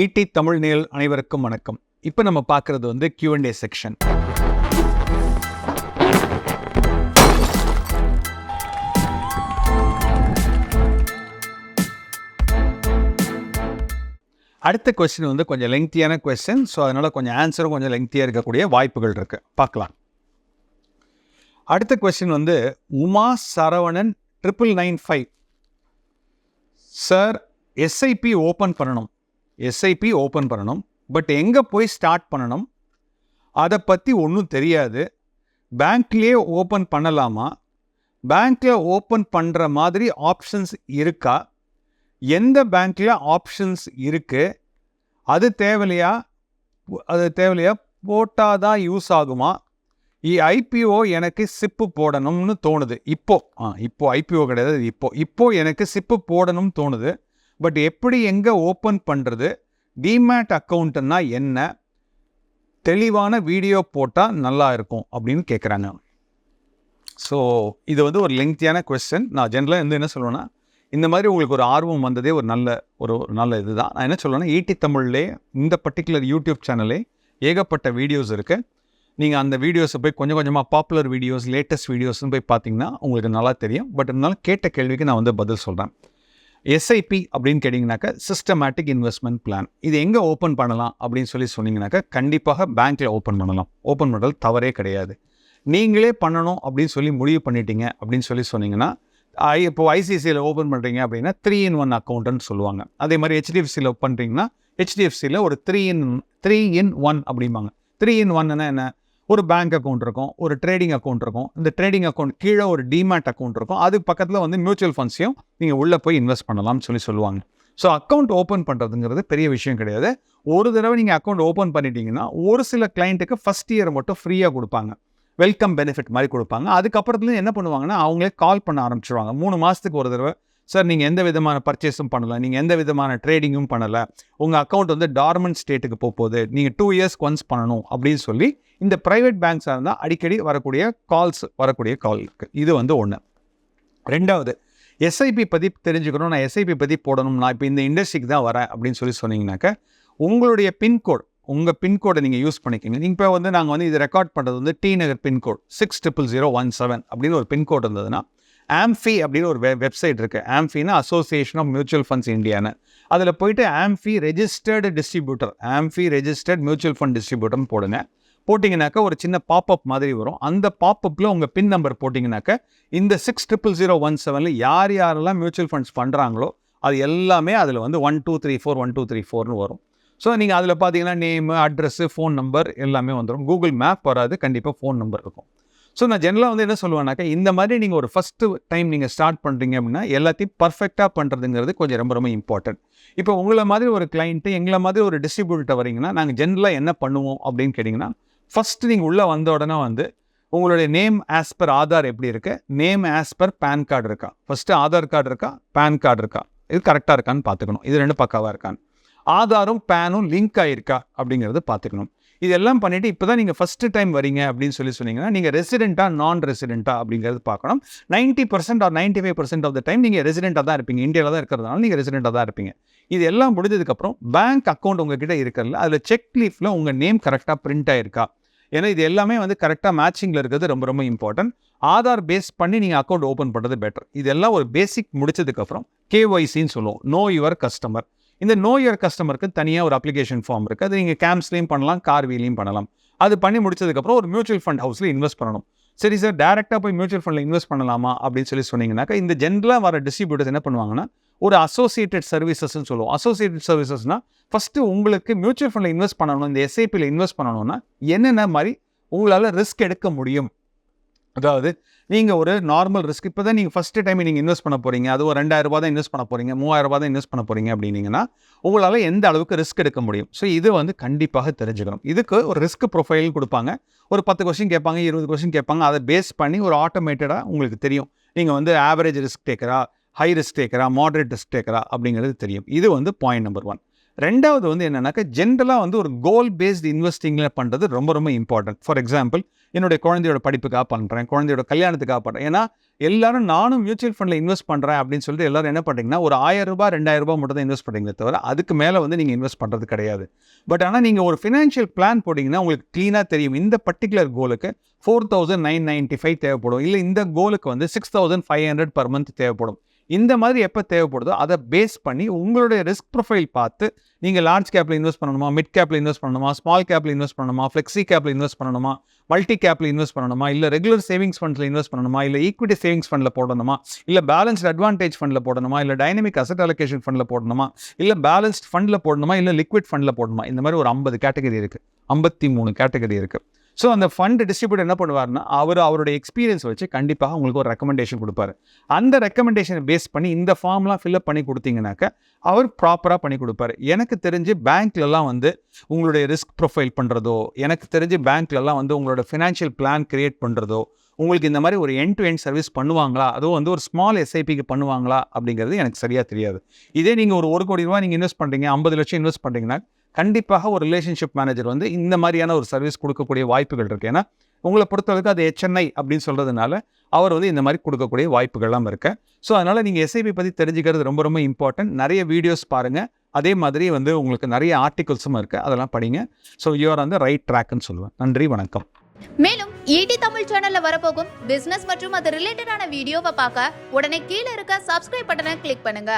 ED Tamil நேல் அனைவருக்கும் வணக்கம். இப்போ நம்ம பார்க்குறது வந்து கியூஎன்ஏ செக்ஷன் அடுத்த கொஸ்டின் வந்து கொஞ்சம் லெங்க்தியான கொஸ்டின் ஸோ அதனால் கொஞ்சம் ஆன்சரும் கொஞ்சம் லெங்க்தியாக இருக்கக்கூடிய வாய்ப்புகள் இருக்குது பார்க்கலாம். அடுத்த கொஸ்டின் வந்து Uma Saravanan triple nine five sir SIP open பண்ணணும். எஸ்ஐபி ஓப்பன் பண்ணணும். பட் எங்கே போய் ஸ்டார்ட் பண்ணணும்? அதை பற்றி ஒன்றும் தெரியாது. பேங்க்லேயே ஓப்பன் பண்ணலாமா? பேங்க்கில் ஓப்பன் பண்ணுற மாதிரி ஆப்ஷன்ஸ் இருக்கா? எந்த பேங்க்கில் ஆப்ஷன்ஸ் இருக்குது அது தேவையில்லையா? அது தேவையில்லையா? போட்டால் தான் யூஸ் ஆகுமா? ஐபிஓ எனக்கு சிப்பு போடணும்னு தோணுது. இப்போ ஆ இப்போ ஐபிஓ கிடையாது இப்போ. இப்போ எனக்கு சிப்பு போடணும்னு தோணுது. பட் எப்படி எங்கே ஓப்பன் பண்ணுறது டிமேட் அக்கௌண்ட்டுன்னா என்ன? தெளிவான வீடியோ போட்டால் நல்லா இருக்கும் அப்படின்னு கேட்குறாங்க ஸோ இது வந்து ஒரு லெங்க்தியான கொஸ்டின் நான் ஜென்ரலாக வந்து என்ன சொல்லுவேன்னா இந்த மாதிரி உங்களுக்கு ஒரு ஆர்வம் வந்ததே ஒரு நல்ல ஒரு ஒரு நல்ல இதுதான். நான் என்ன சொல்லுவேன்னா ஈட்டி தமிழ்லே இந்த பர்டிகுலர் யூடியூப் சேனலே ஏகப்பட்ட வீடியோஸ் இருக்குது நீங்கள் அந்த வீடியோஸை போய் கொஞ்சம் கொஞ்சமாக பாப்புலர் வீடியோஸ் லேட்டஸ்ட் வீடியோஸ்னு போய் பார்த்தீங்கன்னா உங்களுக்கு நல்லா தெரியும். பட் இருந்தாலும் கேட்ட கேள்விக்கு நான் வந்து பதில் சொல்கிறேன் எஸ்ஐபி அப்படின்னு கேட்டிங்கனாக்கா சிஸ்டமேட்டிக் இன்வெஸ்ட்மெண்ட் பிளான் இது எங்கே ஓப்பன் பண்ணலாம் அப்படின்னு சொல்லி சொன்னீங்கனாக்கா கண்டிப்பாக பேங்க்கில் ஓப்பன் பண்ணலாம். ஓப்பன் பண்ணுறது தவறே கிடையாது. நீங்களே பண்ணணும் அப்படின்னு சொல்லி முடிவு பண்ணிட்டீங்க அப்படின்னு சொல்லி சொன்னீங்கன்னா ஐ இப்போ ஐசிசியில் ஓப்பன் பண்ணுறீங்க அப்படின்னா த்ரீ இன் ஒன் அக்கௌண்ட்டுன்னு சொல்லுவாங்க. அதே மாதிரி ஹெச்டிஎஃப்சியில் பண்ணுறீங்கன்னா ஹெச்டிஎஃப்சியில் ஒரு three in three in one அப்படிம்பாங்க. த்ரீ இன் ஒன்னுன்னா என்ன? ஒரு பேங்க் அக்கௌண்ட் இருக்கும் ஒரு ட்ரேடிங் அக்கௌண்ட் இருக்கும். இந்த ட்ரேடிங் அக்கௌண்ட் கீழே ஒரு டிமேட் அக்கௌண்ட் இருக்கும். அது பக்கத்தில் வந்து மியூச்சுவல் ஃபண்ட்ஸையும் நீங்கள் உள்ளே போய் இன்வெஸ்ட் பண்ணலாம்னு சொல்லி சொல்லுவாங்க. ஸோ அக்கௌண்ட் ஓப்பன் பண்ணுறதுங்கிறது பெரிய விஷயம் கிடையாது. ஒரு தடவை நீங்கள் அக்கௌண்ட் ஓப்பன் பண்ணிட்டீங்கன்னா ஒரு சில கிளைண்ட்டுக்கு ஃபஸ்ட் இயர் மட்டும் ஃப்ரீயாக கொடுப்பாங்க. வெல்கம் பெனிஃபிட் மாதிரி கொடுப்பாங்க. அதுக்கப்புறத்துல என்ன பண்ணுவாங்கன்னா அவங்களே கால் பண்ண ஆரம்பிச்சிருவாங்க. மூணு மாதத்துக்கு ஒரு தடவை சார் நீங்கள் எந்த விதமான பர்ச்சேஸும் பண்ணலை. நீங்கள் எந்த விதமான ட்ரேடிங்கும் பண்ணலை. உங்கள் அக்கௌண்ட் வந்து டார்மெண்ட் ஸ்டேட்டுக்கு போக போகுது நீங்கள் டூ இயர்ஸ்க்கு ஒன்ஸ் பண்ணணும் அப்படின்னு சொல்லி இந்த ப்ரைவேட் பேங்க்ஸாக இருந்தால் அடிக்கடி வரக்கூடிய கால்ஸ் வரக்கூடிய கால் இருக்குது இது வந்து ஒன்று ரெண்டாவது எஸ்ஐபி பற்றி தெரிஞ்சுக்கணும். நான் எஸ்ஐபி பற்றி போடணும். நான் இப்போ இந்த இண்டஸ்ட்ரிக்கு தான் வரேன் அப்படின்னு சொல்லி சொன்னீங்கன்னாக்க உங்களுடைய பின்கோட் உங்கள் பின்கோடை நீங்கள் யூஸ் பண்ணிக்கிங்க. நீங்கள் இப்போ வந்து நாங்கள் வந்து இது ரெக்கார்ட் பண்ணுறது வந்து T Nagar pincode six triple zero one seven அப்படின்னு ஒரு பின்கோட் இருந்ததுன்னா ஆம்ஃபி அப்படின்னு ஒரு வெ வெப்சைட் இருக்குது ஆம்ஃபின்னா அசோசியேஷன் ஆஃப் மியூச்சுவல் ஃபண்ட்ஸ் இந்தியான்னு அதில் போயிட்டு AMFI registered distributor AMFI registered mutual fund டிஸ்ட்ரிபியூட்டர்னு போடுங்க. போட்டிங்கனாக்கா ஒரு சின்ன பாப்அப் மாதிரி வரும். அந்த பாப்அப்பில் உங்கள் பின் நம்பர் போட்டிங்கனாக்கா இந்த சிக்ஸ் ட்ரிபிள் ஜீரோ ஒன் செவனில் யார் யாரெல்லாம் மியூச்சுவல் ஃபண்ட்ஸ் பண்ணுறாங்களோ அது எல்லாமே அதில் வந்து one two three four one two three ஃபோர்னு வரும். ஸோ நீங்கள் அதில் பார்த்தீங்கன்னா நேமு அட்ரஸ்ஸு ஃபோன் நம்பர் எல்லாமே வந்துடும் கூகுள் மேப் வராது. கண்டிப்பாக ஃபோன் நம்பர் இருக்கும். ஸோ நான் ஜென்ரலாக வந்து என்ன சொல்லுவேன்னாக்கா இந்த மாதிரி நீங்கள் ஒரு ஃபஸ்ட்டு டைம் நீங்கள் ஸ்டார்ட் பண்ணுறீங்க அப்படின்னா எல்லாத்தையும் பர்ஃபெக்டாக பண்ணுறதுங்கிறது கொஞ்சம் ரொம்ப ரொம்ப இம்பார்ட்டன்ட் இப்போ உங்களை மாதிரி ஒரு கிளைண்ட்டு எங்களை மாதிரி ஒரு டிஸ்ட்ரிபியூட்டர் வரீங்கன்னா நாங்கள் ஜென்ரலாக என்ன பண்ணுவோம் அப்படின்னு கேட்டிங்கன்னா ஃபஸ்ட்டு நீங்கள் உள்ளே வந்த உடனே வந்து உங்களுடைய நேம் ஆஸ் பர் ஆதார் எப்படி இருக்கு? Name as per PAN card இருக்கா? ஃபஸ்ட்டு ஆதார் கார்டு இருக்கா? பேன் கார்டு இருக்கா? இது கரெக்டாக இருக்கான்னு பார்த்துக்கணும். இது ரெண்டு பக்காவாக இருக்கான்னு. ஆதாரும் பேனும் லிங்க் ஆகிருக்கா அப்படிங்கிறது பார்த்துக்கணும். இதெல்லாம் பண்ணிவிட்டு இப்போ தான் நீங்கள் ஃபஸ்ட்டு டைம் வரீங்க அப்படின்னு சொல்லி சொன்னீங்கன்னா நீங்கள் ரெசிடெண்ட்டாக நான் ரெசிடென்ட்டா அப்படிங்கிறது பார்க்கணும். Ninety percent or ninety five percent of the time நீங்கள் ரெசிடெண்ட்டாக தான் இருப்பீங்க. இந்தியாவில் தான் இருக்கிறதுனால நீங்கள் ரெசிடெண்ட்டாக தான் இருப்பீங்க. இது எல்லாம் முடிஞ்சதுக்கப்புறம் பேங்க் அக்கௌண்ட் உங்ககிட்ட இருக்கிறதுல அதில் செக் லீஃபில் உங்கள் நேம் கரெக்டாக பிரிண்ட் ஆயிருக்கா? ஏன்னா இது எல்லாமே வந்து கரெக்டாக மேட்சிங்கில் இருக்கிறது ரொம்ப ரொம்ப இம்பார்ட்டன்ட் ஆதார் பேஸ் பண்ணி நீங்கள் அக்கௌண்ட் ஓப்பன் பண்ணுறது பெட்டர் இதெல்லாம் ஒரு பேசிக் முடிச்சதுக்கப்புறம் கேஒய்சின்னு சொல்லுவோம். நோ யுவர் கஸ்டமர் இந்த நோயர் கஸ்டமருக்கு தனியாக ஒரு அப்ளிகேஷன் ஃபார்ம் இருக்குது அது நீங்கள் கேம்ப்ஸ்லேயும் பண்ணலாம் கார்விலையும் பண்ணலாம். அது பண்ணி முடிச்சதுக்கப்புறம் ஒரு மியூச்சுவல் ஃபண்ட் ஹவுஸில் இன்வெஸ்ட் பண்ணணும். சரி சார் டேரெக்டாக போய் மியூச்சுவல் ஃபண்டில் இன்வெஸ்ட் பண்ணலாமா அப்படின்னு சொல்லி சொன்னீங்கன்னாக்கா இந்த ஜென்ரலாக வர டிஸ்ட்ரிபியூட்டர்ஸ் என்ன பண்ணுவாங்கன்னா ஒரு அசோசியேட்டட் சர்வீசஸ்ன்னு சொல்லுவோம். அசோசியேட்டட் சர்வீசஸ்னால் ஃபஸ்ட்டு உங்களுக்கு மியூச்சுவல் ஃபண்டில் இன்வெஸ்ட் பண்ணணும் இந்த எஸ்ஐபியில் இன்வெஸ்ட் பண்ணணும்னா என்னென்ன மாதிரி உங்களால் ரிஸ்க் எடுக்க முடியும்? அதாவது நீங்கள் ஒரு நார்மல் ரிஸ்க் இப்போ தான் நீங்கள் ஃபஸ்ட்டு டைம் நீங்கள் இன்வெஸ்ட் பண்ண போகிறீங்க அது ஒரு ரெண்டாயிரம் ரூபாய் தான் இன்வெஸ்ட் பண்ண போகிறீங்க மூவாயிரம் ரூபாய் தான் இன்வெஸ்ட் பண்ண போகிறீங்க அப்படின்னீங்கன்னா உங்களால் எந்த அளவுக்கு ரிஸ்க் எடுக்க முடியும்? ஸோ இது வந்து கண்டிப்பாக தெரிஞ்சுக்கணும். இதுக்கு ஒரு ரிஸ்க் ப்ரொஃபைல் கொடுப்பாங்க. ஒரு பத்து கொஸ்டின் கேட்பாங்க இருபது கொஸ்டின் கேட்பாங்க. அதை பேஸ் பண்ணி ஒரு ஆட்டோமேட்டடாக உங்களுக்கு தெரியும். நீங்கள் வந்து ஆவரேஜ் ரிஸ்க் டேக்கரா ஹை ரிஸ்க் டேக்கரா மாடரேட் ரிஸ்க் டேக்கரா அப்படிங்கிறது தெரியும். இது வந்து பாயிண்ட் நம்பர் ஒன் ரெண்டாவது வந்து என்னன்னாக்கா ஜென்ரலாக வந்து ஒரு கோல் பேஸ்டு இன்வெஸ்டிங்கில் பண்ணுறது ரொம்ப ரொம்ப இம்பார்ட்டன்ட் ஃபார் எக்ஸாம்பிள் என்னுடைய குழந்தையோட படிப்புக்காக பண்ணுறேன் குழந்தையோட கல்யாணத்துக்காக பண்ணுறேன் ஏன்னா எல்லாரும் நானும் மியூச்சுவல் ஃபண்டில் இன்வெஸ்ட் பண்ணுறேன் அப்படின்னு சொல்லிட்டு எல்லாரும் என்ன பண்ணுறீங்கன்னா ஒரு ஆயிரம் ரூபாய் ரெண்டாயிரம் ரூபாய் மட்டும் தான் இன்வெஸ்ட் பண்ணுறீங்களே தவிர அதுக்கு மேலே வந்து நீங்கள் இன்வெஸ்ட் பண்ணுறது கிடையாது. பட் ஆனால் நீங்கள் ஒரு ஃபினான்ஷியல் பிளான் போட்டிங்கன்னா உங்களுக்கு க்ளீனாக தெரியும். இந்த particular கோலுக்கு four thousand nine ninety five தேவைப்படும். இல்லை இந்த கோலுக்கு வந்து six thousand five hundred per month தேவைப்படும். இந்த மாதிரி எப்போ தேவைப்படுதோ அதை பேஸ் பண்ணி உங்களுடைய ரிஸ்க் ப்ரொஃபைல் பார்த்து நீங்கள் லார்ஜ் கேப்பில் இன்வெஸ்ட் பண்ணணுமா மிட் கேப்பில் இன்வெஸ்ட் பண்ணணுமா ஸ்மால் கேப்பில் இன்வெஸ்ட் பண்ணணுமா ஃப்ளெக்ஸி கேப்பில் இன்வெஸ்ட் பண்ணணுமா மல்டி கேப்பில் இன்வெஸ்ட் பண்ணணுமா இல்லை ரெகுலர் சேவிங்ஸ் ஃபண்ட்ஸில் இன்வெஸ்ட் பண்ணணுமா இல்லை ஈக்விட்டி சேவிங்ஸ் ஃபண்டில் போடணுமா இல்லை பேலன்ஸ்ட் அட்வான்டேஜ் ஃபண்டில் போடணுமா இல்லை டைனமிக் அசட் அலோகேஷன் ஃபண்டில் போடணுமா இல்லை பேலன்ஸ்ட் ஃபண்டில் போடணுமா இல்லை லிக்விட் ஃபண்டில் போடணுமா இந்த மாதிரி ஒரு ஐம்பது கேட்டகரி இருக்குது ஐம்பத்தி மூணு கேட்டகரி இருக்குது ஸோ அந்த ஃபண்ட் டிஸ்ட்ரிபியூட்டர் என்ன பண்ணுவார்னா அவர் அவருடைய எக்ஸ்பீரியன்ஸ் வச்சு கண்டிப்பாக உங்களுக்கு ஒரு ரெக்கமெண்டேஷன் கொடுப்பாரு. அந்த ரெக்கமெண்டேஷனை பேஸ் பண்ணி இந்த ஃபார்ம்லாம் ஃபில்அப் பண்ணி கொடுத்தீங்கன்னாக்க அவர் ப்ராப்பராக பண்ணி கொடுப்பாரு. எனக்கு தெரிஞ்சு பேங்க்லலாம் வந்து உங்களுடைய ரிஸ்க் ப்ரொஃபைல் பண்ணுறதோ எனக்கு தெரிஞ்சு பேங்க்லலாம் வந்து உங்களோட ஃபினான்ஷியல் பிளான் கிரியேட் பண்ணுறதோ உங்களுக்கு இந்த மாதிரி ஒரு என் டு எண்ட் சர்வீஸ் பண்ணுவாங்களா? அதுவும் வந்து ஒரு ஸ்மால் எஸ்ஐபிக்கு பண்ணுவாங்களா? அப்படிங்கிறது எனக்கு சரியாக தெரியாது. இதே நீங்கள் ஒரு ஒரு கோடி ரூபா நீங்கள் இன்வெஸ்ட் பண்ணுறீங்க ஐம்பது லட்சம் இன்வெஸ்ட் பண்ணுறீங்கன்னா கண்டிப்பாக ஒரு ரிலேஷன்ஷிப் மேனேஜர் வந்து இந்த மாதிரியான ஒரு சர்வீஸ் கொடுக்கக்கூடிய வாய்ப்புகள் இருக்குது ஏன்னா உங்களை பொறுத்தளவுக்கு அது HNI அப்படின்னு சொல்கிறதுனால அவர் வந்து இந்த மாதிரி கொடுக்கக்கூடிய வாய்ப்புகள்லாம் இருக்கு. ஸோ அதனால் நீங்கள் எஸ்ஐபி பற்றி தெரிஞ்சுக்கிறது ரொம்ப ரொம்ப இம்பார்ட்டன்ட் நிறைய வீடியோஸ் பாருங்கள் அதே மாதிரி வந்து உங்களுக்கு நிறைய ஆர்டிகல்ஸும் இருக்குது அதெல்லாம் படிங்க. ஸோ யூஆர் அந்த ரைட் ட்ராக்னு சொல்லுவேன். நன்றி வணக்கம். மேலும் ஈடி தமிழ் சேனல்ல வரப்போகும் பிசினஸ் மற்றும் அது ரிலேட்டடான வீடியோவை பார்க்க உடனே கீழே இருக்க சப்ஸ்கிரைப் பட்டனை கிளிக் பண்ணுங்க.